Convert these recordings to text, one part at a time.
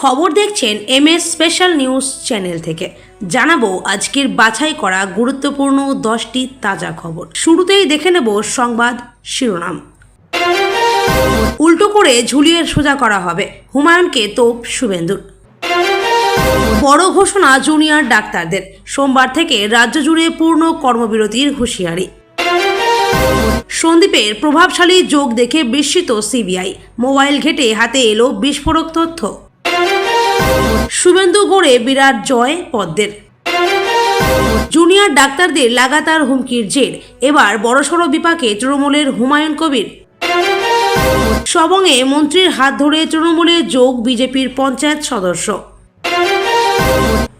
খবর দেখছেন M S special news channel থেকে। জানাব আজকের বাছাই করা গুরুত্বপূর্ণ দশটি তাজা খবর। শুরুতেই দেখে নেব সংবাদ শিরোনাম। উল্টো করে ঝুলিয়ে সোজা করা হবে। হুমায়ুনকে তোপ শুভেন্দুর। বড় ঘোষণা জুনিয়র ডাক্তারদের। সোমবার থেকে রাজ্য জুড়ে পূর্ণ কর্মবিরতির হুঁশিয়ারি। সন্দীপের প্রভাবশালী যোগ দেখে বিস্মিত সিবিআই। মোবাইল ঘেটে হাতে এলো বিস্ফোরক তথ্য। শুভেন্দু গড়ে বিরাট জয় পদ্মের। জুনিয়র ডাক্তারদের লাগাতার হুমকির জের। এবার বড়সড় বিপাকে তৃণমূলের হুমায়ুন কবির। সবংয়ে মন্ত্রীর হাত ধরে তৃণমূলে যোগ বিজেপির পঞ্চায়েত সদস্য।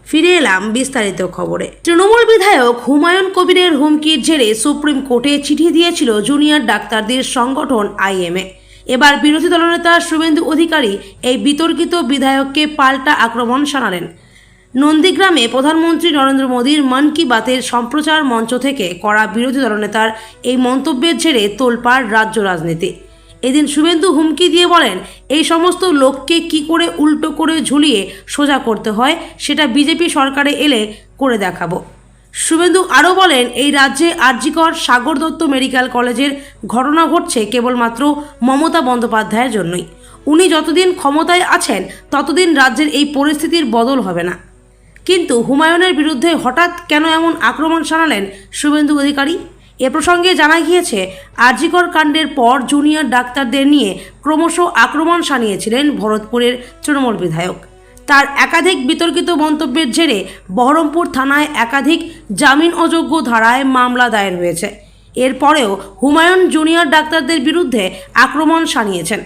ফিরে এলাম বিস্তারিত খবরে। তৃণমূল বিধায়ক হুমায়ুন কবিরের হুমকির জেরে সুপ্রিম কোর্টে চিঠি দিয়েছিল জুনিয়র ডাক্তারদের সংগঠন আইএমএ। এবার বিরোধী দলনেতা শুভেন্দু অধিকারী এই বিতর্কিত বিধায়ককে পাল্টা আক্রমণ শানালেন। নন্দীগ্রামে প্রধানমন্ত্রী নরেন্দ্র মোদীর মন কি বাতের সম্প্রচার মঞ্চ থেকে করা বিরোধী দলনেতার এই মন্তব্যের জেরে তোলপাড় রাজ্য রাজনীতি। এদিন শুভেন্দু হুমকি দিয়ে বলেন, এই সমস্ত লোককে কি করে উল্টো করে ঝুলিয়ে সোজা করতে হয়, সেটা বিজেপি সরকারে এলে করে দেখাবো। শুভেন্দু আরও বলেন, এই রাজ্যে আরজিকর সাগর দত্ত মেডিকেল কলেজের ঘটনা ঘটছে কেবলমাত্র মমতা বন্দ্যোপাধ্যায়ের জন্যই। উনি যতদিন ক্ষমতায় আছেন, ততদিন রাজ্যের এই পরিস্থিতির বদল হবে না। কিন্তু হুমায়ুনের বিরুদ্ধে হঠাৎ কেন এমন আক্রমণ শানালেন শুভেন্দু অধিকারী? এ প্রসঙ্গে জানা গিয়েছে, আরজিকর কাণ্ডের পর জুনিয়র ডাক্তারদের নিয়ে ক্রমশ আক্রমণ শানিয়েছিলেন ভরতপুরের তৃণমূল বিধায়ক। তার একাধিক বিতর্কিত মন্তব্যের জেরে বহরমপুর থানায় একাধিক জামিন অযোগ্য ধারায় মামলা দায়ের হয়েছে। এরপরেও হুমায়ুন জুনিয়র ডাক্তারদের বিরুদ্ধে আক্রমণ সানিয়েছেন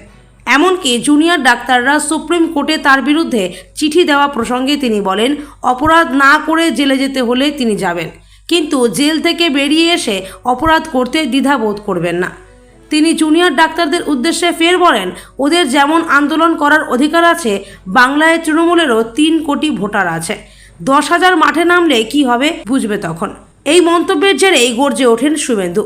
এমনকি জুনিয়র ডাক্তাররা সুপ্রিম কোর্টে তার বিরুদ্ধে চিঠি দেওয়া প্রসঙ্গে তিনি বলেন, অপরাধ না করে জেলে যেতে হলে তিনি যাবেন। কিন্তু জেল থেকে বেরিয়ে এসে অপরাধ করতে দ্বিধাবোধ করবেন না। তিনি জুনিয়র ডাক্তারদের উদ্দেশ্যে ফের বলেন, ওদের যেমন আন্দোলন করার অধিকার আছে, বাংলায় তৃণমূলেরও তিন কোটি ভোটার আছে। দশ হাজার মাঠে নামলে কি হবে, বুঝবে তখন। এই মন্তব্যের জেরেই গর্জে ওঠেন শুভেন্দু।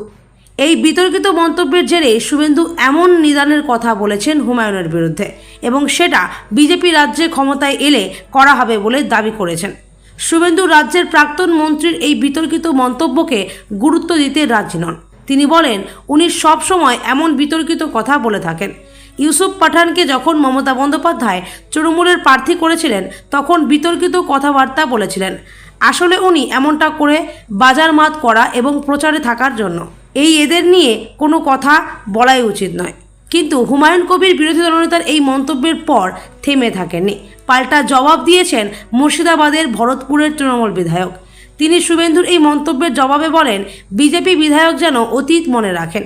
এই বিতর্কিত মন্তব্যের জেরে শুভেন্দু এমন নিদানের কথা বলেছেন হুমায়ুনের বিরুদ্ধে এবং সেটা বিজেপি রাজ্যে ক্ষমতায় এলে করা হবে বলে দাবি করেছেন। শুভেন্দু রাজ্যের প্রাক্তন মন্ত্রীর এই বিতর্কিত মন্তব্যকে গুরুত্ব দিতে রাজি নন। তিনি বলেন, উনি সবসময় এমন বিতর্কিত কথা বলে থাকেন। ইউসুফ পাঠানকে যখন মমতা বন্দ্যোপাধ্যায় তৃণমূলের প্রার্থী করেছিলেন, তখন বিতর্কিত কথাবার্তা বলেছিলেন। আসলে উনি এমনটা করে বাজার মাত করা এবং প্রচারে থাকার জন্য। এই এদের নিয়ে কোনো কথা বলাই উচিত নয়। কিন্তু হুমায়ুন কবির বিরোধী দলনেতার এই মন্তব্যের পর থেমে থাকেননি। পাল্টা জবাব দিয়েছেন মুর্শিদাবাদের ভরতপুরের তৃণমূল বিধায়ক। তিনি শুভেন্দুর এই মন্তব্যের জবাবে বলেন, বিজেপি বিধায়ক যেন অতীত মনে রাখেন।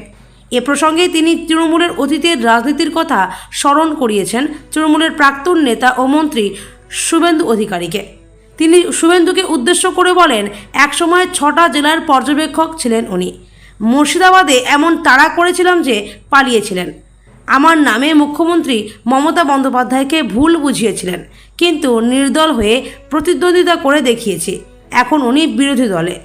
এ প্রসঙ্গে তিনি তৃণমূলের অতীতের রাজনীতির কথা স্মরণ করিয়েছেন তৃণমূলের প্রাক্তন নেতা ও মন্ত্রী শুভেন্দু অধিকারীকে। তিনি শুভেন্দুকে উদ্দেশ্য করে বলেন, একসময় ছটা জেলার পর্যবেক্ষক ছিলেন উনি। মুর্শিদাবাদে এমন তাড়া করেছিলাম যে পালিয়েছিলেন। আমার নামে মুখ্যমন্ত্রী মমতা বন্দ্যোপাধ্যায়কে ভুল বুঝিয়েছিলেন, কিন্তু নির্দল হয়ে প্রতিদ্বন্দ্বিতা করে দেখিয়েছি। এখন উনি বিরোধী দলে।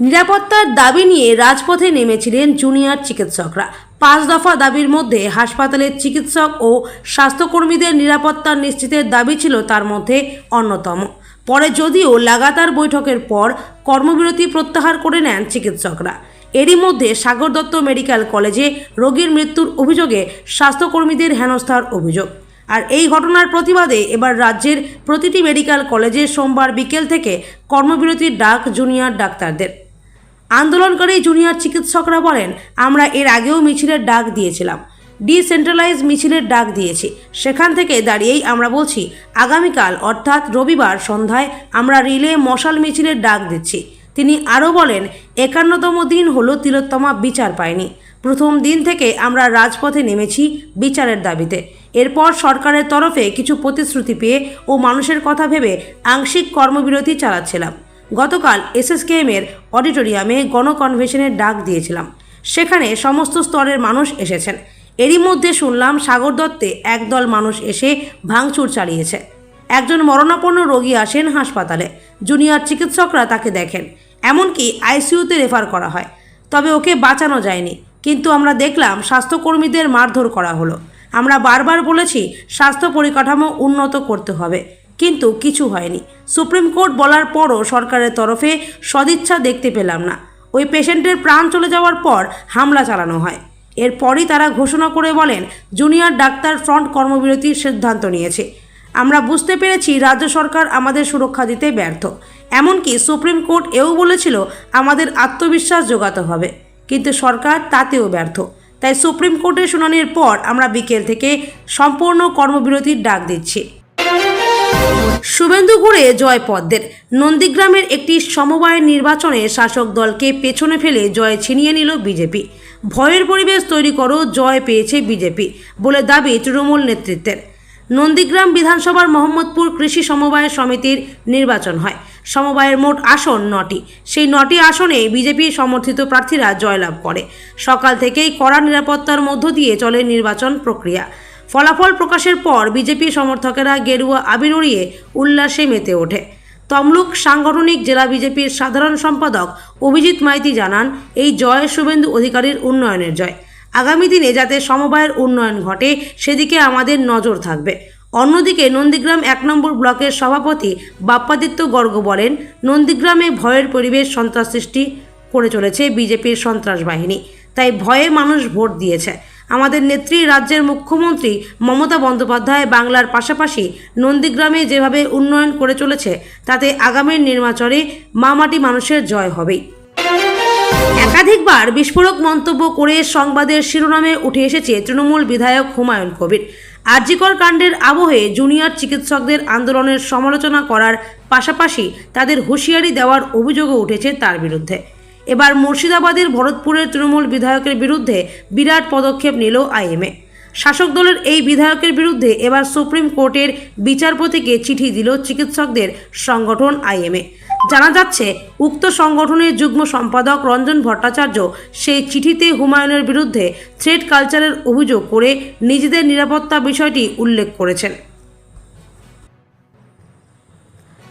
নিরাপত্তার দাবি নিয়ে রাজপথে নেমেছিলেন জুনিয়র চিকিৎসকরা। পাঁচ দফা দাবির মধ্যে হাসপাতালের চিকিৎসক ও স্বাস্থ্যকর্মীদের নিরাপত্তা নিশ্চিতের দাবি ছিল তার মধ্যে অন্যতম। পরে যদিও লাগাতার বৈঠকের পর কর্মবিরতি প্রত্যাহার করে নেন চিকিৎসকরা। এরই মধ্যে সাগর দত্ত মেডিকেল কলেজে রোগীর মৃত্যুর অভিযোগে স্বাস্থ্যকর্মীদের হেনস্থার অভিযোগ। আর এই ঘটনার প্রতিবাদে এবার রাজ্যের প্রতিটি মেডিকেল কলেজে সোমবার বিকেল থেকে কর্মবিরতির ডাক জুনিয়র ডাক্তারদের। আন্দোলনকারী জুনিয়র চিকিৎসকরা বলেন, আমরা এর আগেও মিছিলের ডাক দিয়েছিলাম। ডিসেন্ট্রালাইজ মিছিলের ডাক দিয়েছি। সেখান থেকে দাঁড়িয়েই আমরা বলছি, আগামীকাল অর্থাৎ রবিবার সন্ধ্যায় আমরা রিলে মশাল মিছিলের ডাক দিচ্ছি। তিনি আরও বলেন, একান্নতম দিন হলো তিলোত্তমা বিচার পায়নি। প্রথম দিন থেকে আমরা রাজপথে নেমেছি বিচারের দাবিতে। এরপর সরকারের তরফে কিছু প্রতিশ্রুতি পেয়ে ও মানুষের কথা ভেবে আংশিক কর্মবিরতি চালাচ্ছিলাম। গতকাল এসএসকেএমের অডিটোরিয়ামে গণকনভেনশনের ডাক দিয়েছিলাম। সেখানে সমস্ত স্তরের মানুষ এসেছেন। এরই মধ্যে শুনলাম সাগর দত্তে একদল মানুষ এসে ভাঙচুর চালিয়েছে। একজন মরণাপন্ন রোগী আসেন হাসপাতালে। জুনিয়র চিকিৎসকরা তাকে দেখেন। এমনকি আইসিইউতে রেফার করা হয়। তবে ওকে বাঁচানো যায়নি। কিন্তু আমরা দেখলাম স্বাস্থ্যকর্মীদের মারধর করা হলো। আমরা বারবার বলেছি, স্বাস্থ্য পরিকাঠামো উন্নত করতে হবে। কিন্তু কিছু হয়নি। সুপ্রিম কোর্ট বলার পরও সরকারের তরফে সদিচ্ছা দেখতে পেলাম না। ওই পেশেন্টের প্রাণ চলে যাওয়ার পর হামলা চালানো হয়। এরপরই তারা ঘোষণা করে বলেন, জুনিয়র ডাক্তার ফ্রন্ট কর্মবিরতির সিদ্ধান্ত নিয়েছে। আমরা বুঝতে পেরেছি রাজ্য সরকার আমাদের সুরক্ষা দিতে ব্যর্থ। এমনকি সুপ্রিম কোর্ট এও বলেছিল, আমাদের আত্মবিশ্বাস যোগাতে হবে। কিন্তু সরকার তাতেও ব্যর্থ। তাই সুপ্রিম কোর্টের শুনানির পর আমরা বিকেল থেকে সম্পূর্ণ কর্মবিরতির ডাক দিচ্ছি। শুভেন্দুগুড়ে জয় পদ্মের নন্দীগ্রামের একটি সমবায় নির্বাচনে শাসক দলকে পেছনে ফেলে জয় ছিনিয়ে নিল বিজেপি। ভয়ের পরিবেশ তৈরি করো, জয় পেয়েছে বিজেপি বলে দাবি তৃণমূল নেতৃত্বের। নন্দীগ্রাম বিধানসভার মোহাম্মদপুর কৃষি সমবায় সমিতির নির্বাচন হয়। সমবায়ের মোট আসন নটি। সেই নটি আসনে বিজেপি সমর্থিত প্রার্থীরা জয়লাভ করে। সকাল থেকেই কড়া নিরাপত্তার মধ্য দিয়ে চলে নির্বাচন প্রক্রিয়া। ফলাফল প্রকাশের পর বিজেপি সমর্থকেরা গেরুয়া আবির উড়িয়ে উল্লাসে মেতে ওঠে। তমলুক সাংগঠনিক জেলা বিজেপির সাধারণ সম্পাদক অভিজিৎ মাইতি জানান, এই জয় শুভেন্দু অধিকারীর উন্নয়নের জয়। আগামী দিনে যাতে সমবায়ের উন্নয়ন ঘটে, সেদিকে আমাদের নজর থাকবে। অন্যদিকে নন্দীগ্রাম এক নম্বর ব্লকের সভাপতি বাপ্পাদিত্য গর্গ বলেন, নন্দীগ্রামে ভয়ের পরিবেশ সন্ত্রাস সৃষ্টি করে চলেছে বিজেপির সন্ত্রাস বাহিনী। তাই ভয়ে মানুষ ভোট দিয়েছে। আমাদের নেত্রী, রাজ্যের মুখ্যমন্ত্রী মমতা বন্দ্যোপাধ্যায় বাংলার পাশাপাশি নন্দীগ্রামে যেভাবে উন্নয়ন করে চলেছে, তাতে আগামীর নির্বাচনে মামাটি মানুষের জয় হবেই। একাধিকবার বিস্ফোরক মন্তব্য করে সংবাদের শিরোনামে উঠে এসেছে তৃণমূল বিধায়ক হুমায়ুন কবির। আরজিকর কাণ্ডের আবহে জুনিয়র চিকিৎসকদের আন্দোলনের সমালোচনা করার পাশাপাশি তাদের হুঁশিয়ারি দেওয়ার অভিযোগও উঠেছে তার বিরুদ্ধে। এবার মুর্শিদাবাদের ভরতপুরের তৃণমূল বিধায়কের বিরুদ্ধে বিরাট পদক্ষেপ নিল আইএমএ। শাসক দলের এই বিধায়কের বিরুদ্ধে এবার সুপ্রিম কোর্টের বিচারপতিকে চিঠি দিল চিকিৎসকদের সংগঠন আইএমএ। জানা যাচ্ছে, উক্ত সংগঠনের যুগ্ম সম্পাদক রঞ্জন ভট্টাচার্য সেই চিঠিতে হুমায়ুনের বিরুদ্ধে থ্রেড কালচারের অভিযোগ করে নিজেদের নিরাপত্তা বিষয়টি উল্লেখ করেছেন।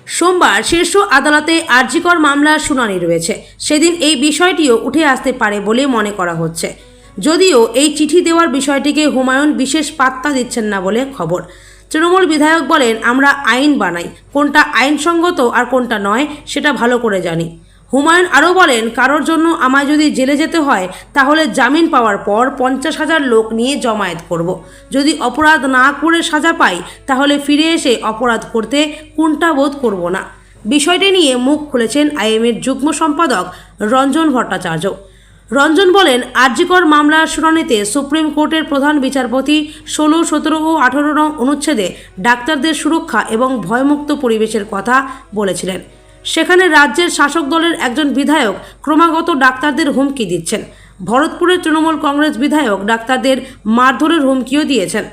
সোমবার শীর্ষ আদালতে আরজিকর মামলার শুনানি রয়েছে। সেদিন এই বিষয়টিও উঠে আসতে পারে বলে মনে করা হচ্ছে। যদিও এই চিঠি দেওয়ার বিষয়টিকে হুমায়ুন বিশেষ পাত্তা দিচ্ছেন না বলে খবর। তৃণমূল বিধায়ক বলেন, আমরা আইন বানাই। কোনটা আইনসঙ্গত আর কোনটা নয়, সেটা ভালো করে জানি। হুমায়ুন আরও বলেন, কারোর জন্য আমায় যদি জেলে যেতে হয়, তাহলে জামিন পাওয়ার পর পঞ্চাশ হাজার লোক নিয়ে জমায়েত করব। যদি অপরাধ না করে সাজা পাই, তাহলে ফিরে এসে অপরাধ করতে কোনটা বোধ করব না? বিষয়টি নিয়ে মুখ খুলেছেন আইএমের যুগ্ম সম্পাদক রঞ্জন ভট্টাচার্য। রঞ্জন বলেন, আর্যিকর মামলার শুনানিতে সুপ্রিম কোর্টের প্রধান বিচারপতি ষোলো, সতেরো ও আঠারো নং অনুচ্ছেদে ডাক্তারদের সুরক্ষা এবং ভয়মুক্ত পরিবেশের কথা বলেছিলেন। সেখানে রাজ্যের শাসক দলের একজন বিধায়ক ক্রমাগত ডাক্তারদের হুমকি দিচ্ছেন। ভরতপুরের তৃণমূল কংগ্রেস বিধায়ক ডাক্তারদের মারধরের হুমকিও দিয়েছেন।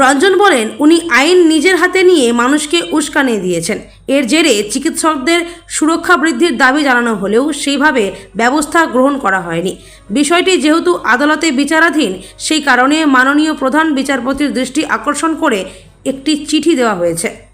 রঞ্জন বলেন, উনি আইন নিজের হাতে নিয়ে মানুষকে উস্কানি দিয়েছেন। এর জেরে চিকিৎসকদের সুরক্ষা বৃদ্ধির দাবি জানানো হলেও সেইভাবে ব্যবস্থা গ্রহণ করা হয়নি। বিষয়টি যেহেতু আদালতে বিচারাধীন, সেই কারণে মাননীয় প্রধান বিচারপতির দৃষ্টি আকর্ষণ করে একটি চিঠি দেওয়া হয়েছে।